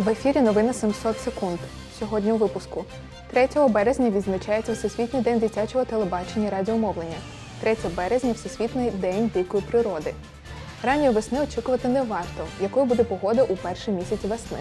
В ефірі новини 700 секунд. Сьогодні у випуску. 3 березня відзначається Всесвітній день дитячого телебачення і радіомовлення. 3 березня Всесвітній день дикої природи. Ранньої весни очікувати не варто, якою буде погода у перший місяць весни.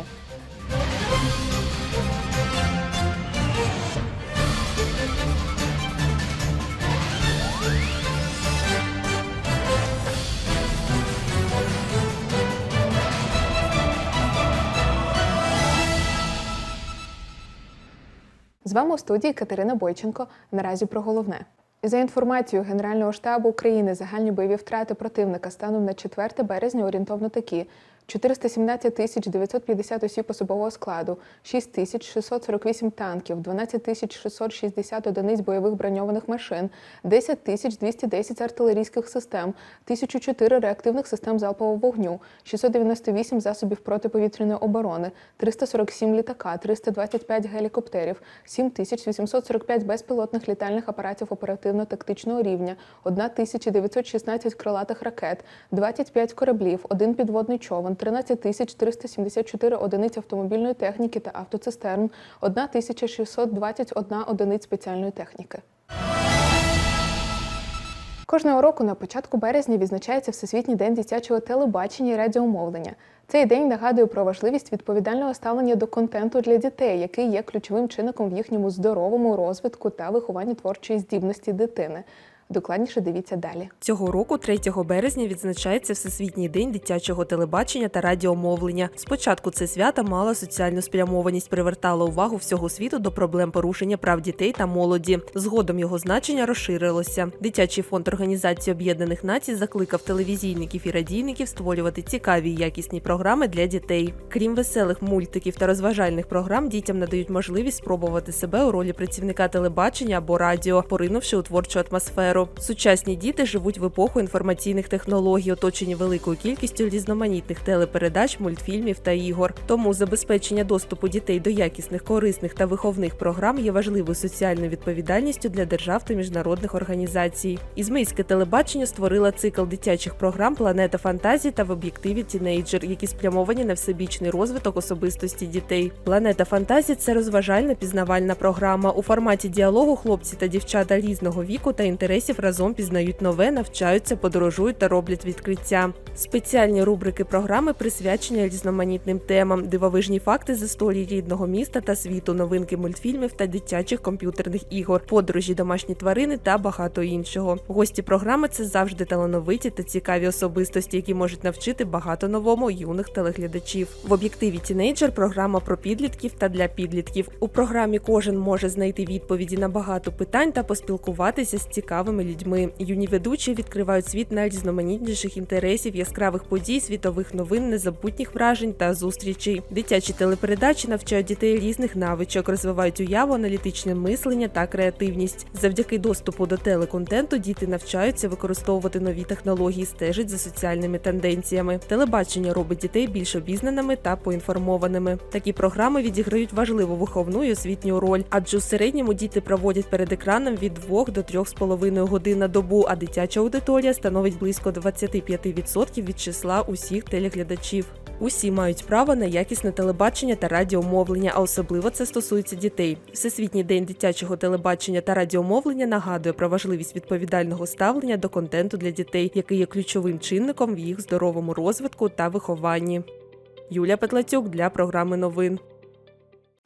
З вами у студії Катерина Бойченко. Наразі про головне. За інформацією Генерального штабу України, загальні бойові втрати противника станом на 4 березня орієнтовно такі: 417 тисяч 950 осіб особового складу, 6 тисяч 648 танків, 12 тисяч 660 одиниць бойових броньованих машин, 10 тисяч 210 артилерійських систем, 1004 реактивних систем залпового вогню, 698 засобів протиповітряної оборони, 347 літака, 325 гелікоптерів, 7845 безпілотних літальних апаратів оперативно-тактичного рівня, 1916 крилатих ракет, 25 кораблів, один підводний човен, 13 374 одиниць автомобільної техніки та автоцистерн, 1621 одиниць спеціальної техніки. Кожного року на початку березня відзначається Всесвітній день дитячого телебачення і радіомовлення. Цей день нагадує про важливість відповідального ставлення до контенту для дітей, який є ключовим чинником в їхньому здоровому розвитку та вихованні творчої здібності дитини. Докладніше дивіться далі. Цього року, 3 березня, відзначається Всесвітній день дитячого телебачення та радіомовлення. Спочатку це свято мало соціальну спрямованість, привертало увагу всього світу до проблем порушення прав дітей та молоді. Згодом його значення розширилося. Дитячий фонд Організації Об'єднаних Націй закликав телевізійників і радійників створювати цікаві і якісні програми для дітей. Крім веселих мультиків та розважальних програм, дітям надають можливість спробувати себе у ролі працівника телебачення або радіо, поринувши у творчу атмосферу. Сучасні діти живуть в епоху інформаційних технологій, оточені великою кількістю різноманітних телепередач, мультфільмів та ігор. Тому забезпечення доступу дітей до якісних, корисних та виховних програм є важливою соціальною відповідальністю для держав та міжнародних організацій. Ізмейське телебачення створила цикл дитячих програм Планета фантазій та в об'єктиві Тінейджер, які спрямовані на всебічний розвиток особистості дітей. Планета фантазій це розважальна пізнавальна програма. У форматі діалогу хлопці та дівчата різного віку та інтересів разом пізнають нове, навчаються, подорожують та роблять відкриття. Спеціальні рубрики програми присвячені різноманітним темам, дивовижні факти з історії рідного міста та світу, новинки мультфільмів та дитячих комп'ютерних ігор, подорожі, домашні тварини та багато іншого. Гості програми це завжди талановиті та цікаві особистості, які можуть навчити багато новому юних телеглядачів. В об'єктиві Тінейджер програма про підлітків та для підлітків. У програмі кожен може знайти відповіді на багато питань та поспілкуватися з цікавими людьми. Юні ведучі відкривають світ найрізноманітніших інтересів, яскравих подій, світових новин, незабутніх вражень та зустрічей. Дитячі телепередачі навчають дітей різних навичок, розвивають уяву, аналітичне мислення та креативність. Завдяки доступу до телеконтенту діти навчаються використовувати нові технології, стежать за соціальними тенденціями. Телебачення робить дітей більш обізнаними та поінформованими. Такі програми відіграють важливу виховну і освітню роль, адже у середньому діти проводять перед екраном від 2 до 3,5 годин на добу, а дитяча аудиторія становить близько 25% від числа усіх телеглядачів. Усі мають право на якісне телебачення та радіомовлення, а особливо це стосується дітей. Всесвітній день дитячого телебачення та радіомовлення нагадує про важливість відповідального ставлення до контенту для дітей, який є ключовим чинником в їх здоровому розвитку та вихованні. Юлія Петлацюк для програми новин.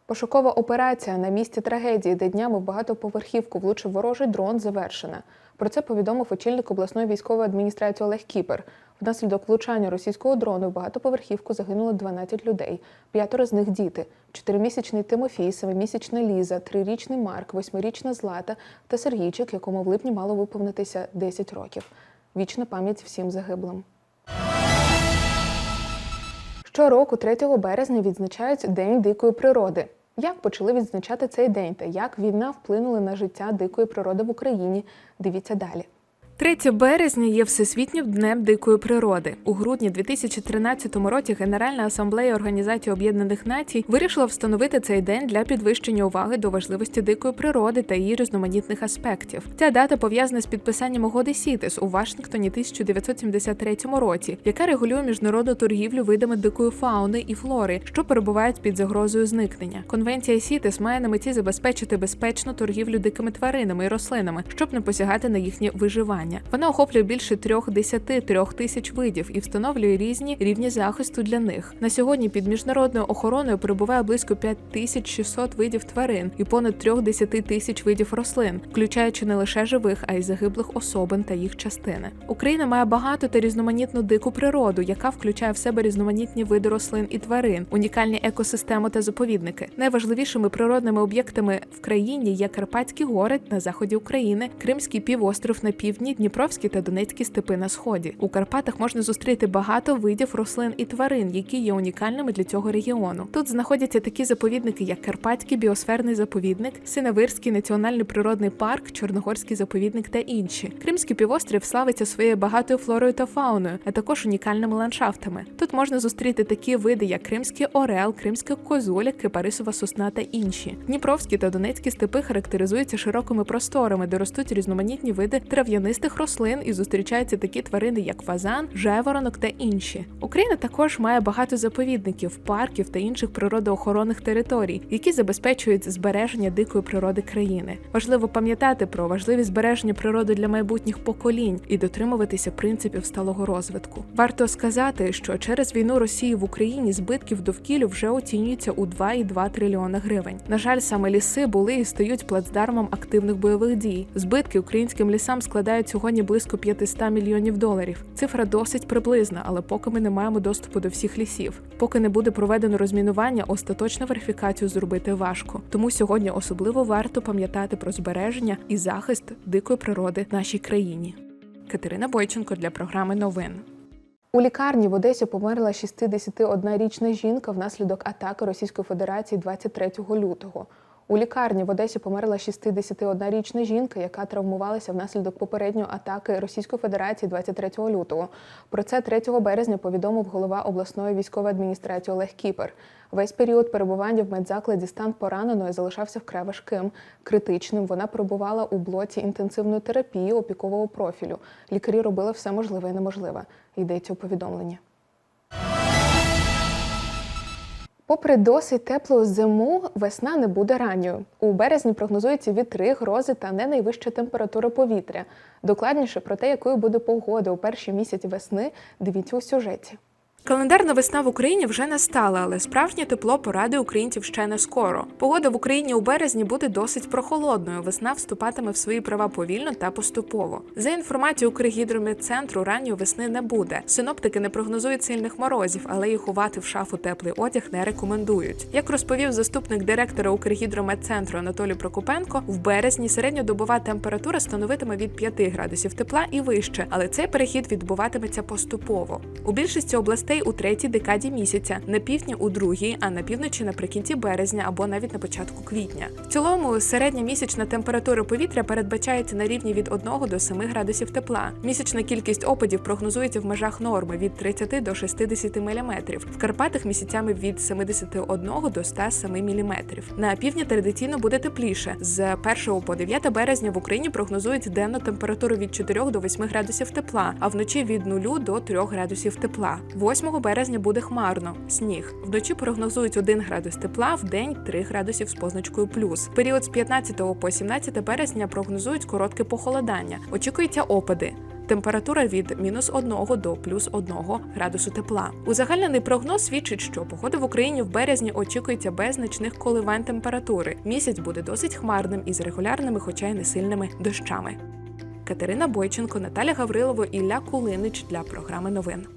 Пошукова операція на місці трагедії, де днями багатоповерхівку влучив ворожий дрон, завершена. Про це повідомив очільник обласної військової адміністрації Олег Кіпер. Внаслідок влучання російського дрону в багатоповерхівку загинуло 12 людей. П'ятеро з них діти: чотиримісячний Тимофій, семимісячна Ліза, трирічний Марк, восьмирічна Злата та Сергійчик, якому в липні мало виповнитися 10 років. Вічна пам'ять всім загиблим. Щороку, 3 березня, відзначають День дикої природи. Як почали відзначати цей день та як війна вплинула на життя дикої природи в Україні? Дивіться далі. 3 березня є Всесвітнім днем дикої природи. У грудні 2013 році Генеральна асамблея Організації Об'єднаних Націй вирішила встановити цей день для підвищення уваги до важливості дикої природи та її різноманітних аспектів. Ця дата пов'язана з підписанням угоди СІТЕС у Вашингтоні 1973 році, яка регулює міжнародну торгівлю видами дикої фауни і флори, що перебувають під загрозою зникнення. Конвенція СІТЕС має на меті забезпечити безпечну торгівлю дикими тваринами і рослинами, щоб не посягати на їхнє виживання. Вона охоплює більше трьох десяти трьох тисяч видів і встановлює різні рівні захисту для них. На сьогодні під міжнародною охороною перебуває близько 5600 видів тварин і понад трьох десяти тисяч видів рослин, включаючи не лише живих, а й загиблих особин та їх частини. Україна має багату та різноманітну дику природу, яка включає в себе різноманітні види рослин і тварин, унікальні екосистеми та заповідники. Найважливішими природними об'єктами в країні є Карпатські гори на заході України, Кримський півостров на півдні, Дніпровські та Донецькі степи на сході. У Карпатах можна зустріти багато видів рослин і тварин, які є унікальними для цього регіону. Тут знаходяться такі заповідники, як Карпатський біосферний заповідник, Синевирський національний природний парк, Чорногорський заповідник та інші. Кримський півострів славиться своєю багатою флорою та фауною, а також унікальними ландшафтами. Тут можна зустріти такі види, як Кримський орел, Кримська козуля, кипарисова сосна та інші. Дніпровські та Донецькі степи характеризуються широкими просторами, де ростуть різноманітні види трав'янистих рослин і зустрічаються такі тварини, як фазан, жеворонок та інші. Україна також має багато заповідників, парків та інших природоохоронних територій, які забезпечують збереження дикої природи країни. Важливо пам'ятати про важливість збереження природи для майбутніх поколінь і дотримуватися принципів сталого розвитку. Варто сказати, що через війну Росії в Україні збитків довкіллю вже оцінюються у 2,2 трильйона гривень. На жаль, саме ліси були і стають плацдармом активних бойових дій. Збитки українським лісам складають сьогодні близько 500 мільйонів доларів. Цифра досить приблизна, але поки ми не маємо доступу до всіх лісів. Поки не буде проведено розмінування, остаточну верифікацію зробити важко. Тому сьогодні особливо варто пам'ятати про збереження і захист дикої природи в нашій країні. Катерина Бойченко для програми новин. У лікарні в Одесі померла 61-річна жінка внаслідок атаки Російської Федерації 23 лютого. У лікарні в Одесі померла 61-річна жінка, яка травмувалася внаслідок попередньої атаки Російської Федерації 23 лютого. Про це 3 березня повідомив голова обласної військової адміністрації Олег Кіпер. Весь період перебування в медзакладі стан пораненої залишався вкрай важким, критичним. Вона перебувала у блоці інтенсивної терапії опікового профілю. Лікарі робили все можливе і неможливе. Йдеться у повідомленні. Попри досить теплу зиму, весна не буде ранньою. У березні прогнозуються вітри, грози та не найвища температура повітря. Докладніше про те, якою буде погода у перші місяці весни, дивіться у сюжеті. Календарна весна в Україні вже настала, але справжнє тепло порадує українців ще не скоро. Погода в Україні у березні буде досить прохолодною. Весна вступатиме в свої права повільно та поступово. За інформацією Укргідрометцентру, ранньої весни не буде. Синоптики не прогнозують сильних морозів, але і ховати в шафу теплий одяг не рекомендують. Як розповів заступник директора Укргідрометцентру Анатолій Прокопенко, в березні середньодобова температура становитиме від 5 градусів тепла і вище, але цей перехід відбуватиметься поступово. У більшості областей у третій декаді місяця, на півдні у другій, а на півночі наприкінці березня або навіть на початку квітня. В цілому середня місячна температура повітря передбачається на рівні від 1 до 7 градусів тепла. Місячна кількість опадів прогнозується в межах норми від 30 до 60 мм. В Карпатах місяцями від 71 до 107 мм. На півдні традиційно буде тепліше. З 1 по 9 березня в Україні прогнозують денну температуру від 4 до 8 градусів тепла, а вночі від 0 до 3 градусів тепла. 8 березня буде хмарно, сніг. Вночі прогнозують 1 градус тепла, в день 3 градусів з позначкою плюс. Період з 15 по 17 березня прогнозують коротке похолодання. Очікуються опади. Температура від мінус 1 до плюс 1 градусу тепла. Узагальнений прогноз свідчить, що погода в Україні в березні очікується без значних коливань температури. Місяць буде досить хмарним із регулярними, хоча й не сильними дощами. Катерина Бойченко, Наталя Гаврилово, Ілля Кулинич для програми новин.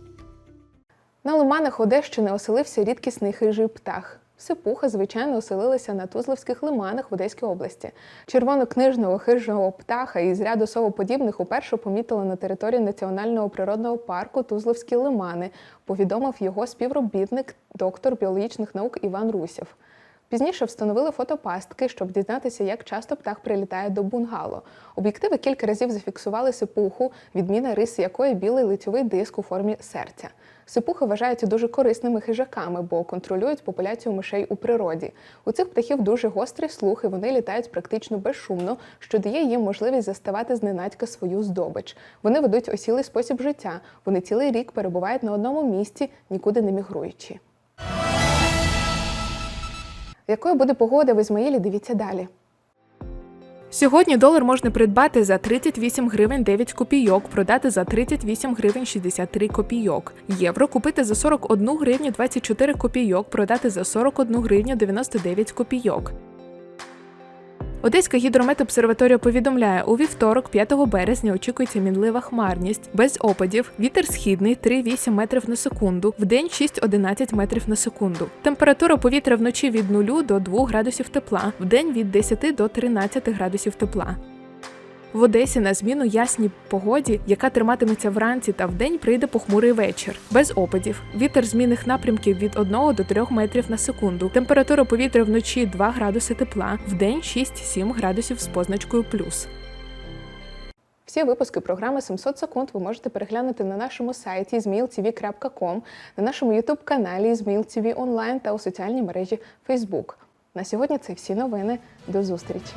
На лиманах Одещини оселився рідкісний хижий птах. Сипуха, звичайно, оселилися на Тузловських лиманах в Одеській області. Червонокнижного хижого птаха із ряду совоподібних уперше помітили на території національного природного парку Тузловські лимани, повідомив його співробітник, доктор біологічних наук Іван Русєв. Пізніше встановили фотопастки, щоб дізнатися, як часто птах прилітає до бунгало. Об'єктиви кілька разів зафіксували сипуху, відміна риси якої білий лицьовий диск у формі серця. Сипухи вважаються дуже корисними хижаками, бо контролюють популяцію мишей у природі. У цих птахів дуже гострий слух, і вони літають практично безшумно, що дає їм можливість заставати зненацька свою здобич. Вони ведуть осілий спосіб життя. Вони цілий рік перебувають на одному місці, нікуди не мігруючи. Якою буде погода в Ізмаїлі? Дивіться далі. Сьогодні долар можна придбати за 38 гривень 9 копійок, продати за 38 гривень 63 копійок. Євро купити за 41 гривню 24 копійок, продати за 41 гривню 99 копійок. Одеська гідрометобсерваторія повідомляє, у вівторок, 5 березня, очікується мінлива хмарність, без опадів, вітер східний 3,8 метрів на секунду, вдень 6-11 метрів на секунду. Температура повітря вночі від 0 до 2 градусів тепла, вдень від 10 до 13 градусів тепла. В Одесі на зміну ясній погоді, яка триматиметься вранці та вдень, прийде похмурий вечір. Без опадів. Вітер змінних напрямків від 1 до 3 метрів на секунду. Температура повітря вночі 2 градуси тепла, вдень 6-7 градусів з позначкою плюс. Всі випуски програми 700 секунд ви можете переглянути на нашому сайті zmailtv.com, на нашому youtube каналі ZmailTV онлайн та у соціальній мережі Facebook. На сьогодні це всі новини. До зустрічі!